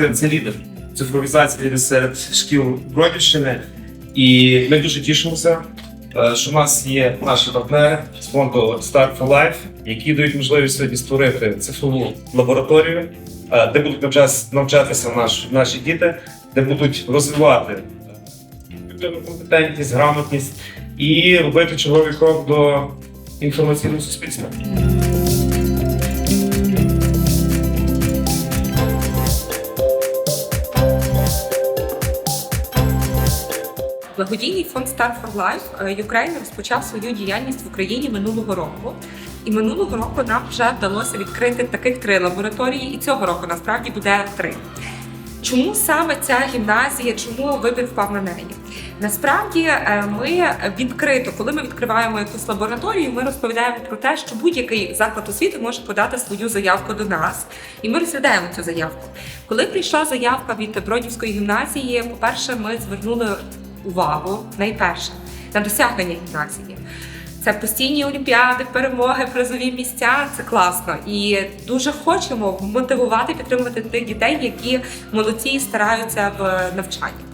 це, це лідер цифровізації серед шкіл Бродівщини. І ми дуже тішимося, е, що в нас є наші партнери з фонду Start for Life, які дають можливість сьогодні створити цифрову лабораторію, е, де будуть навчатися, навчатися наш, наші діти, де будуть розвивати компетентність, грамотність і робити черговий крок до інформаційного суспільства. Благодійний фонд Start for Life е, Ukraine розпочав свою діяльність в Україні минулого року. І минулого року нам вже вдалося відкрити таких три лабораторії, і цього року насправді буде три. Чому саме ця гімназія? Чому вибір впав на неї? Насправді е, ми відкрито, коли ми відкриваємо якусь лабораторію, ми розповідаємо про те, що будь-який заклад освіти може подати свою заявку до нас, і ми розглядаємо цю заявку. Коли прийшла заявка від Бродівської гімназії, по-перше, ми звернули увагу найперше на досягнення гімназії. Це постійні олімпіади, перемоги, призові місця. Це класно. І дуже хочемо мотивувати, підтримувати тих дітей, які молодці і стараються в навчанні.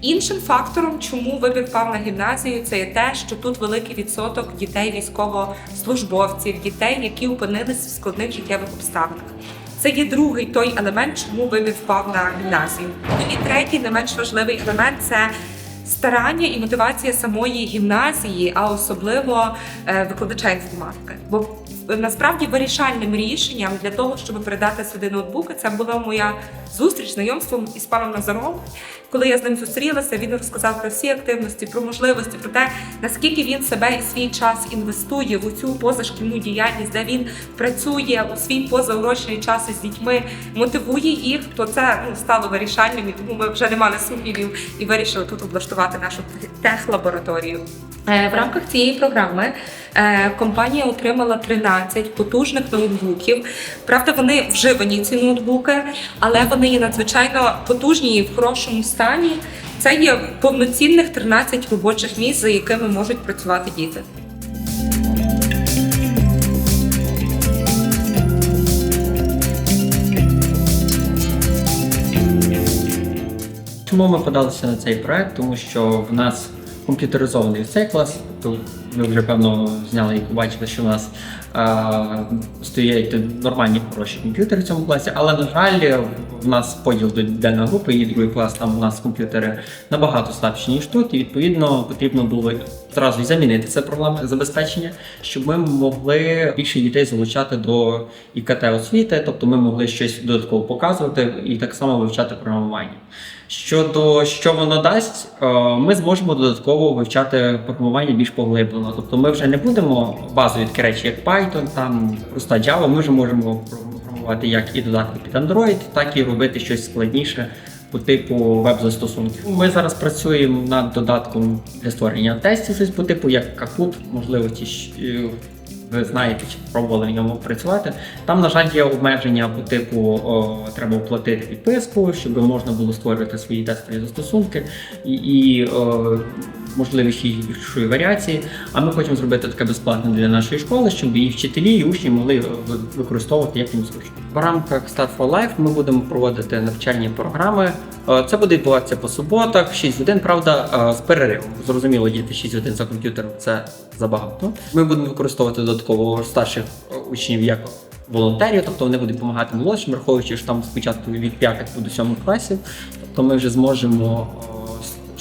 Іншим фактором, чому вибір впав на гімназію, це є те, що тут великий відсоток дітей військовослужбовців, дітей, які опинились в складних життєвих обставинах. Це є другий той елемент, чому вибір впав на гімназію. Ну і третій, не менш важливий елемент це старання і мотивація самої гімназії, а особливо е, викладача інформатики. Бо насправді вирішальним рішенням для того, щоб передати сюди ноутбуки, це була моя зустріч знайомством із паном Назаром. Коли я з ним зустрілася, він розказав про всі активності, про можливості, про те, наскільки він себе і свій час інвестує в цю позашкільну діяльність, де він працює у свій позаурочний час із дітьми, мотивує їх, то це ну, стало вирішальним, і тому ми вже не мали сумнівів і вирішили тут облаштувати нашу техлабораторію. Е, В рамках цієї програми компанія отримала 13 потужних ноутбуків. Правда, вони вживані ці ноутбуки, але вони є надзвичайно потужні і в хорошому стані. Це є повноцінних 13 робочих місць, за якими можуть працювати діти. Чому ми подалися на цей проект? Тому що в нас комп'ютеризований цей клас. Ви вже певно зняли і побачили, що у нас стоять нормальні хороші комп'ютери в цьому класі, але на жаль, в нас поділ до денної групи і другий клас, там у нас комп'ютери набагато слабші, ніж тут, і відповідно потрібно було зразу замінити це програмне забезпечення, щоб ми могли більше дітей залучати до ІКТ освіти, тобто ми могли щось додатково показувати і так само вивчати програмування. Щодо що воно дасть, е, ми зможемо додатково вивчати програмування більш поглиблено. Тобто ми вже не будемо базові такі речі, як Python, там проста Java, ми вже можемо програмувати як і додатки під Android, так і робити щось складніше по типу веб-застосунків. Ми зараз працюємо над додатком для створення тестів, щось по типу як Kahoot, можливо, ті е, ви знаєте, чи пробували в ньому працювати. Там, на жаль, є обмеження по типу о, треба оплатити підписку, щоб можна було створювати свої тестові застосунки і, і о, можливість їх більшої варіації. А ми хочемо зробити таке безплатне для нашої школи, щоб і вчителі, і учні могли використовувати як їм зручно. В рамках Start for Life ми будемо проводити навчальні програми. Е, Це буде відбуватися по суботах, 6 годин, правда, е, з переривом. Зрозуміло, діти 6 годин за комп'ютером це забагато. Ми будемо використовувати додатково старших е, учнів як волонтерів, тобто вони будуть допомагати молодшим, враховуючи, що там спочатку від 5 до 7 класів. Тобто ми вже зможемо, е,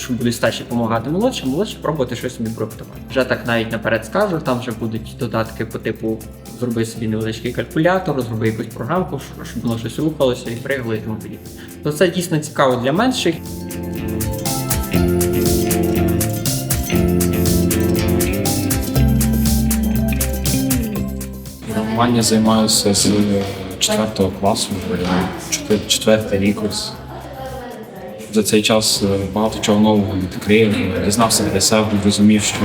що будуть старші допомагати молодшим, молодші пробувати щось собі проектувати. Вже так навіть наперед скажу, там вже будуть додатки по типу зроби собі невеличкий калькулятор, зроби якусь програмку, щоб- воно щось рухалося і пригало і тому подібне. То це дійсно цікаво для менших. Програмування займаюся з 4 класу, чотир- четвертий рік ось. За цей час е, багато чого нового відкрив, дізнався для себе, розумів, що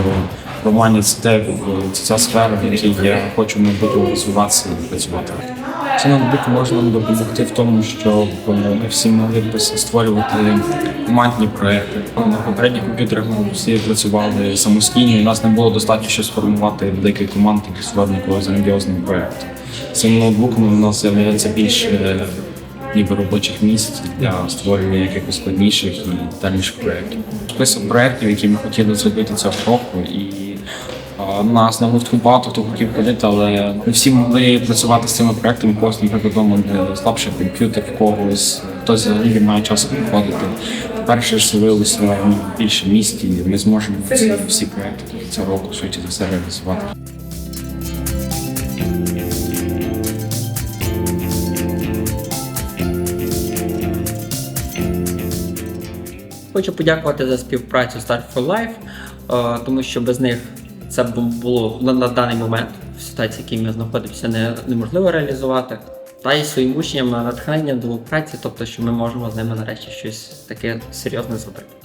програмування це те, це ця сфера, в якій я хочу в майбутньому розвиватися і працювати. Це ноутбук може нам допомогти в тому, щоб е, ми всі могли б створювати командні проекти. На попередніх комп'ютерах ми всі працювали самостійно, і нас не було достатньо щоб сформувати великий команд, які створювали якогось грандіозний проект. Цим ноутбуком у нас з'являється більше ніби робочих місць для створення якихось складніших і дальніших проєктів. Список проєктів, які ми хотіли зробити цього року, і а, нас на гуртку багато хто хотів ходити, але не всі могли працювати з цими проєктами, когось, наприклад, вдома не слабший комп'ютер, в когось хтось взагалі має часу приходити. Перше ж з'явилося більше місць, і ми зможемо всі, проєкти цього року швидше за все реалізувати. Хочу подякувати за співпрацю Start for Life, е, тому що без них це було на, даний момент в ситуації, в якій ми знаходимося, не, неможливо реалізувати. Та й своїм учням натхнення до праці, тобто, що ми можемо з ними нарешті щось таке серйозне зробити.